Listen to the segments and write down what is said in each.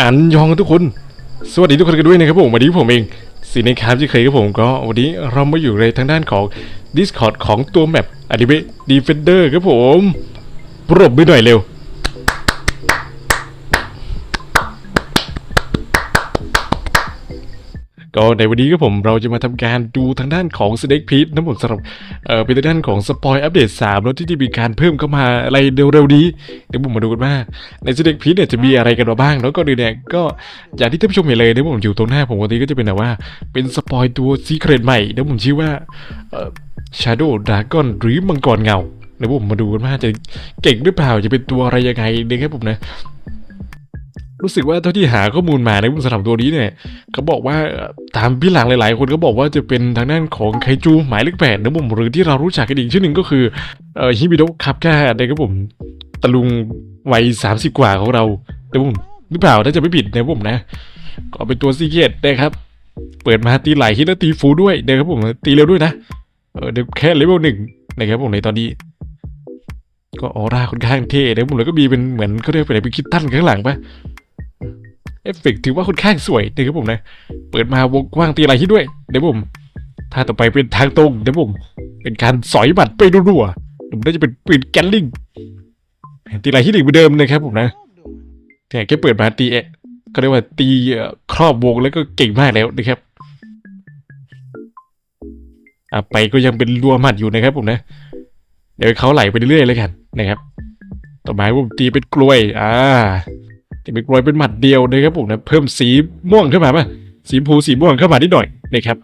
อันยองทุกคน สวัสดีทุกคนกันด้วยนะครับผมวันนี้ผมเองสีในคามที่เคยกับผมก็วันนี้เรามาอยู่ในทางด้านของ Discord ของตัวแมปอนิเมะ Defender ครับผมปรบมือหน่อยเร็ว ก็ในวันนี้ก็ผมเราจะมาทำการดูทางด้านของ Snake p e a t นะผมสำหรับเอ่อเป็นทางด้านของสปอยอัปเดต3แล้วที่จะมีการเพิ่มเข้ามาอะไรเร็วๆนี้เดี๋ยวผมมาดูกันว่าใน Snake p e a เนี่ยจะมีอะไรกันมาบ้าง แล้วก็ดูเนี่ยก็อย่างที่ท่านผู้ชมเห็นเลยเดี๋ยผมอยู่ตรงหน้าผมวันนี้ก็จะเป็นแบบว่าเป็นสปอยตัวซีเครตใหม่เดี๋ยวผมชื่อว่าเอ่อ Shadow Dragon หรือมังกรเงาเดี๋ยวผมมาดูกันว่าจะเก่งหรือเปล่าจะเป็นตัวอะไรยังไงนะครับผมนะ รู้สึกว่าเท่าที่หาข้อมูลมาในสำหรับตัวนี้เนี่ยเขาบอกว่าตามพี่หลังหลาย ๆ คนก็บอกว่าจะเป็นทางด้านของไคจูหมายเลขแปดนะผมหรือที่เรารู้จักกันอีกชื่อหนึ่งก็คือฮิบิโดะคาบก้านะครับผมตะลุงวัยสามสิบกว่าของเรานะผมหรือเปล่าถ้าจะไม่ผิดนะผมนะ ก็เป็นตัวซีเกตนะครับเปิดมาตีไหลฮิตแล้วตีฟูด้วยนะครับผมตีเร็วด้วยนะเออเดี๋ยวแค่เลเวลหนึ่งนะครับผมในตอนนี้ ก็ออร่าค่อนข้างเท่นะผมแล้วก็มีเป็นเหมือนเขาเรียกเป็นอะไรเป็นคิตตันข้างหลังปะ เอฟเฟกถือว่าค่อนข้างสวยนะครับผมนะ เปิดมาวงกว้างตีอะไรที่ด้วยเดี๋ยวผมถ้าต่อไปเป็นทางตรงเดี๋ยวผม เป็นการสอยบัตรไปรัวๆผมน่าจะเป็นปืนแกนลิงตีอะไรที่หนึ่งเหมือนเดิมนะครับผมนะแต่แค่เปิดมาตีเอะก็เรียกว่าตีครอบวงแล้วก็เก่งมากแล้วนะครับอะไปก็ยังเป็นรัวหมัดอยู่นะครับผมนะ เดี๋ยวเขาไหลไปเรื่อยๆเลยกันนะครับ ต่อมาผมตีเป็นกล้วย อ่า เป็นกรวยเป็นหมัดเดียวนะครับผมนะเพิ่มสีม่วงขึ้นมาป่ะสีชมพูสีม่วงเข้ามานิดหน่อยนะครับ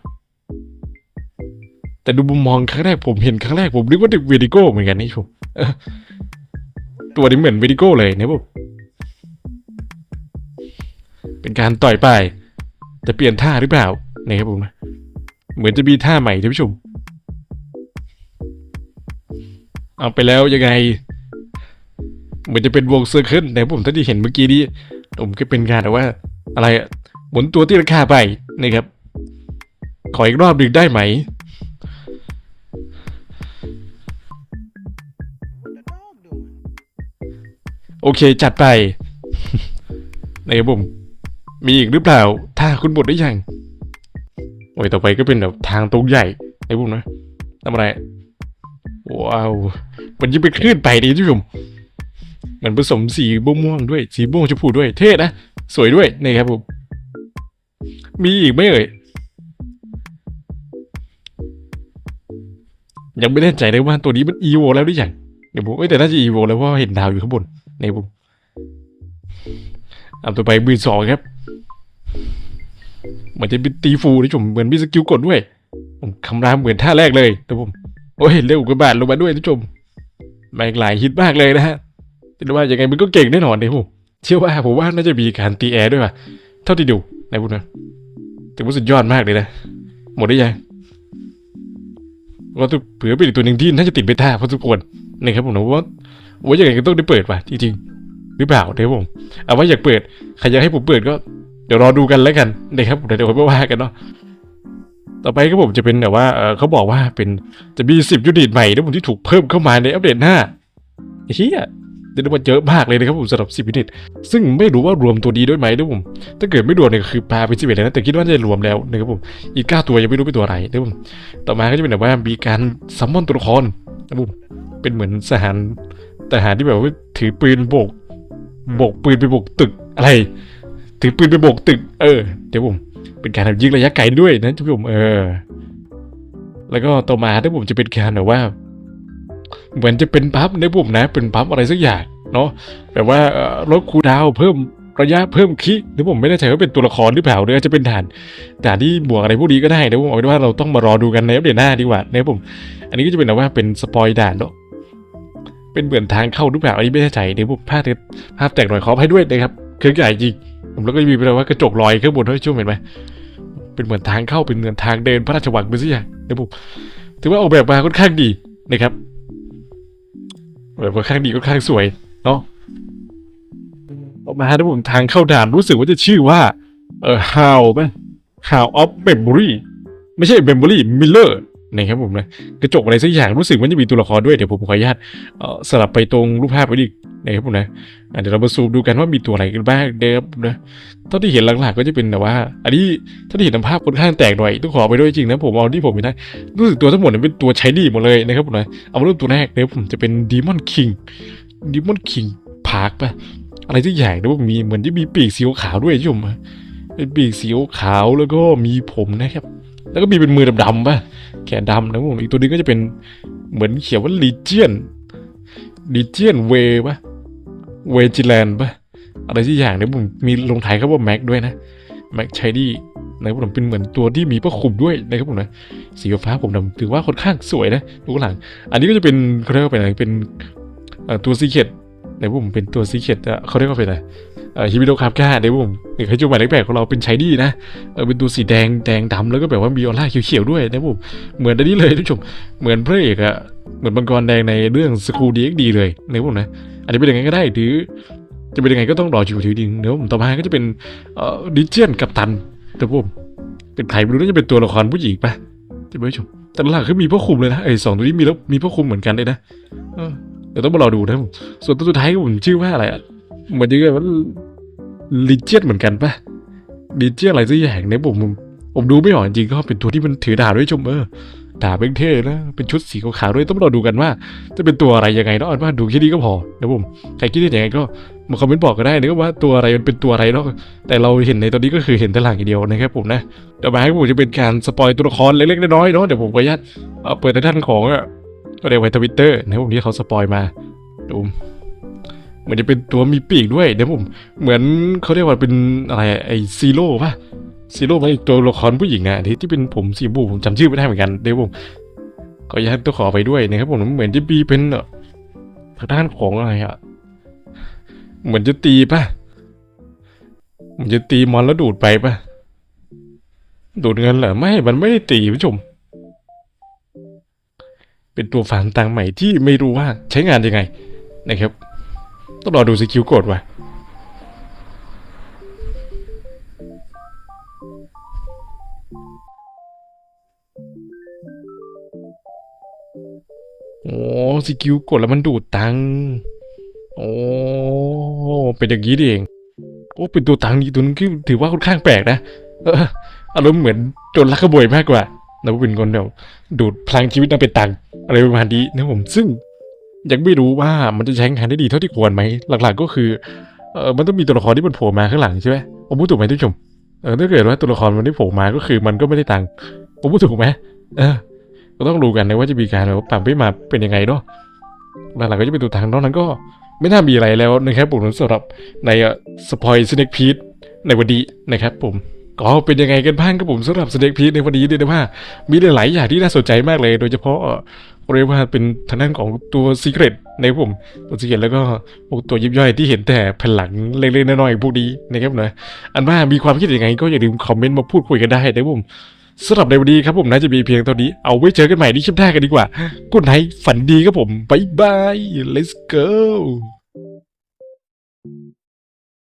แต่ดูมุมมองครั้งแรกผมเห็นครั้งแรกผมนึกว่าเป็นเวดิโก้เหมือนกันนี่ผมเออตัวนี้เหมือนเวดิโก้เลยนะผมเป็นการต่อยไปจะเปลี่ยนท่าหรือเปล่านะครับผมนะเหมือนจะมีท่าใหม่ท่านผู้ชมเอาไปแล้วยังไง เหมือนจะเป็นวงเซอร์เคิลแต่ผมท่านที่เห็นเมื่อกี้นี้ผมก็เป็นการแบบว่า อะไรอะหมุนตัวที่ราคาไปนะครับ ขออีกรอบหนึ่งได้ไหม โอเคจัดไปนะครับผมมีอีกหรือเปล่า ถ้าคุณหมดได้ยังโอ้ยต่อไปก็เป็นแบบทางตรงใหญ่ไอ้พวกนะทำอะไร ว้าว มันยิ่งเป็นคลื่นไปดีท่านผู้ชม เหมือนผสมสีม่วงด้วย สีม่วงชมพูด้วย เท่นะ สวยด้วยนะครับผม มีอีกไหมเอ่ย ยังไม่แน่ใจเลยว่าตัวนี้มันอีโวแล้วหรือยังเดี๋ยวผมเอ้ยแต่น่าจะอีโวแล้วเพราะเห็นดาวอยู่ข้างบนในผมเอาตัวไปมือสองครับเหมือนจะเป็นตีฟูนะผมเหมือนมีสกิลกดด้วย ผมคำรามเหมือนท่าแรกเลยแต่ผมโอ้ยเร็วกว่าบาทลงมาด้วยท่านผู้ชมแม่งหลายฮิตมากเลยนะฮะ แต่ว่ายังไงมันก็เก่งแน่นอนเนี่ยผมเชื่อว่าผมว่าน่าจะมีการตีแอร์ด้วยว่ะเท่าที่ดูในพวกนั้แต่ว่าสุดยอดมากเลยนะหมดได้ยังว่าตัวเผื่อเป็นอีกตัวหนึ่งที่น่าจะติดเบต้าพอสมควรนะครับผมนะว่าว่ายังไงก็ต้องได้เปิดว่ะจริงๆหรือเปล่าเดี๋ยวผมเอาว่าอยากเปิดใครอยากให้ผมเปิดก็เดี๋ยวรอดูกันแล้วกันนะครับเดี๋ยวเดี๋ยวค่อยว่ากันเนาะต่อไปก็ผมจะเป็นแบบว่าเออเขาบอกว่าเป็นจะมีสิบยูนิตใหม่นะผมที่ถูกเพิ่มเข้ามาในอัปเดตหน้าเฮีย เรียกได้ว่าเยอะมากเลยนะครับผมสำหรับ 10ยูนิตซึ่งไม่รู้ว่ารวมตัวดีด้วยไหมนะผมถ้าเกิดไม่รวมเนี่ยคือปลาไปสิบเอ็ดนะแต่คิดว่าน่าจะรวมแล้วนะครับผมอีกเก้าตัวยังไม่รู้เป็นตัวอะไรนะครับผมต่อมาก็จะเป็นแบบว่ามีการซัมมอนตัวละครนะครับผมเป็นเหมือนทหารทหารที่แบบว่าถือปืนโบกโบกปืนไปโบกตึกอะไร ถือปืนไปโบกตึก เออเดี๋ยวผมเป็นการยิงระยะไกลด้วยนะท่านผู้ชมเออ แล้วก็ต่อมาถ้าผมจะเป็นการแบบว่า เหมือนจะเป็นพับในผมนะ เป็นพับอะไรสักอย่าง เนาะแบบว่าลดคูดาวเพิ่มระยะเพิ่มคิหรือผมไม่แน่ใจว่าเป็นตัวละครหรือเปล่าหรืออาจจะเป็นฐานฐานที่บวกอะไรพวกนี้ก็ได้นะผมเอาเป็นว่าเราต้องมารอดูกันในอัปเดตหน้าดีกว่านะผม อันนี้ก็จะเป็นแบบว่าเป็นสปอยด่านเนาะเป็นเหมือนทางเข้าหรือเปล่าอันนี้ไม่แน่ใจเดี๋ยวผมภาพภาพแตกหน่อยขออภัยด้วยนะครับเครื่องใหญ่จริงผมแล้วก็มีแบบว่ากระจกลอยข้างบนด้วยช่วงเห็นไหมเป็นเหมือนทางเข้าเป็นเหมือนทางเดินพระราชวังไปสิอย่างเดี๋ยวผมถือว่าออกแบบมาค่อนข้างดีนะครับแบบค่อนข้างดีค่อนข้างสวย เนาะออกมาถ้าผมทางเข้าด่านรู้สึกว่าจะชื่อว่า เออ how ไหม how of memory ไม่ใช่ memory miller นะครับผมนะกระจกอะไรสักอย่างรู้สึกมันจะมีตัวละครด้วย เดี๋ยวผมขออนุญาตสลับไปตรงรูปภาพไปอีกนะครับผมนะเดี๋ยวเรามาซูมดูกันว่ามีตัวอะไรกันบ้างเดิมนะเท่าที่เห็นหลักๆก็จะเป็นแบบว่า อันนี้ถ้าที่เห็นภาพค่อนข้างแตกหน่อยต้องขอไปด้วยจริงนะผมเอาที่ผมเห็นได้รู้สึกตัวทั้งหมดเป็นตัวใช้ดีหมดเลยนะครับผมนะเอามาเริ่มตัวแรกนะครับผมจะเป็นดีมอนคิง ดีมอนคิงพาร์คปะอะไรสักอย่างนะว่ามีเหมือนที่มีปีกสีขาวด้วยใช่มเป็นปีกสีขาวแล้วก็มีผมนะครับ แล้วก็มีเป็นมือดำๆป่ะแขนดำนะผมอีกตัวนึงก็จะเป็นเหมือนเขียนว่าลีเจียนลีเจียนเวป่ะเวจิแลนป่ะอะไรที่อย่างนี่ยผมมีลงท้ายครับว่าแม็กด้วยนะแม็กชัยดี้นะครับผมเป็นเหมือนตัวที่มีผ้าคลุมด้วยนะครับผมนะสีฟ้าผมดำถือว่าค่อนข้างสวยนะดูข้างหลัง อันนี้ก็จะเป็นเขาเรียกว่าเป็นอะไรเป็น ตัวซีเคดในะครับผมเป็นตัวซีเคดเขาเรียกว่าเป็นอะไรฮิบิโดคาบก้านะครับผมหรือใครจูหมายเลขแปดของเราเป็นชัยดีนะเป็นตัวสีแดงแดงดำแล้วก็แบบว่ามีออร่าเขียวๆด้วยนะผมเหมือนอันนี้เลยทุกชมเหมือนพระเอกอะเหมือนมังกรแดงในเรื่องสกูดีเอ็กดีเลยในะผมนะอันนี้เป็นยังไงก็ได้หรือจะเป็นยังไงก็ต้องรอชิวทีนึงเดี๋ยวผมต่อมาก็จะเป็นดิเจียนกับตันนะผมเป็นใครไม่รู้น่าจะเป็นตัวละครผู้หญิงปะจะไม่ชมแต่หลักคือมีพ่อคุมเลยนะไอ้สองตัวนี้มีแล้วมีพ่อคุมเหมือนกันเลยนะ ดี๋ยวต้องมารอดูนะผมส่วนตัวสุดท้ายก็ผมชื่อว่าอะไรอะเหมือนจะแบบว่าลิเจียนเหมือนกันปะดีเจียอะไรสักอย่างเนี่ยผม ผมดูไม่ออกจริงก็เป็นตัวที่มันถือดาบด้วยชมเออดาบเป็นเท่นะเป็นชุดสีขาวๆด้วยต้องรอดูกันว่า จะเป็นตัวอะไรยังไงเนาะว่าดูแค่นี้ก็พอนะผมใครคิดเห็นยังไงก็มาคอมเมนต์บอกก็ได้นะว่าตัวอะไรมันเป็นตัวอะไรเนาะแต่เราเห็นในตอนนี้ก็คือเห็นแต่หลังอย่างเดียวนะครับผมนะเดี๋ยวมาให้ผมจะเป็นการสปอยตัวละครเล็กๆน้อยๆเนาะเดี๋ยวผมขออนุญาตเปิดในด้านของอะ ก็เรียกไว้ทวิตเตอร์ในะครับผมที่เขาสปอยมาดูเหมือนจะเป็นตัวมีปีกด้วยเดี๋ยวผมเหมือนเขาเรียกว่าเป็นอะไรไอซีโร่ป่ะซีโร่เป็นตัวละครผู้หญิงนะที่ที่เป็นผมสีชมพูผมจำชื่อไม่ได้เหมือนกันเดี๋ยวผมก็อนุญาตต้องขอไปด้วยนะครับผมเหมือนจะมีเป็นทางด้านของอะไรอะเหมือนจะตีป่ะเหมันจะตีมอนแล้วดูดไปป่ะดูดเงินเหรอไม่ มันไม่ได้ตีผู้ชม เป็นตัวฝังตังใหม่ที่ไม่รู้ว่าใช้งานยังไงนะครับ ต้องรอดูสกิลกดว่ะโอ้สกิลกดแล้วมันดูดตังโอ้เป็นอย่างนี้เองโอ้เป็นตัวตังนี่ตัวนึงคือถือว่าค่อนข้างแปลกนะอออารมณ์เหมือนโดนลักขโมยมากกว่า แล้วเป็นคนเดียวดูดพลังชีวิตนั้นเป็นตังค์อะไรประมาณนี้นะผมซึ่งยังไม่รู้ว่ามันจะใช้งานได้ดีเท่าที่ควรไหมหลักๆก็คือเออมันต้องมีตัวละครที่มันโผล่มาข้างหลังใช่ไหมผมพูดถูกไหมทุกผู้ชมเออถ้าเกิดว่าตัวละครมันได้โผล่มาก็คือมันก็ไม่ได้ตังค์ผมพูดถูกไหมเออก็ต้องรู้กันนะว่าจะมีการแบบปรับให้มาเป็นยังไงเนาะหลักๆก็จะเป็นตัวทางนอกนั้นก็ไม่น่ามีอะไรแล้วนะครับผมสำหรับในสปอยสเน็กพีทในวันนี้นะครับผม ก็เป็นยังไงกันบ้างครับผมสำหรับสเน็กพีทในวันนี้เนี่ยนะว่า มีหลายๆอย่างที่น่าสนใจมากเลย โดยเฉพาะเรียกว่าเป็นทางด้านของตัวซีเ r รตในผมตัวซีเ r รตแล้วก็พวกตัวยิบย่อยที่เห็นแต่แผ่นหลังเล็กๆน้อยๆพวกนี้นะครับนะอันว่ามีความคิดยังไง ก็อย่าลืมคอมเมนต์มาพูดคุยกันได้นะผมสำหรับในวันนี้ครับผมน่าจะมีเพียงเท่านี้เอาไว้เจอกันใหม่ที่คลิปหน้ากันดีกว่ากุนไนฝันดีครับผมบายบาย let's go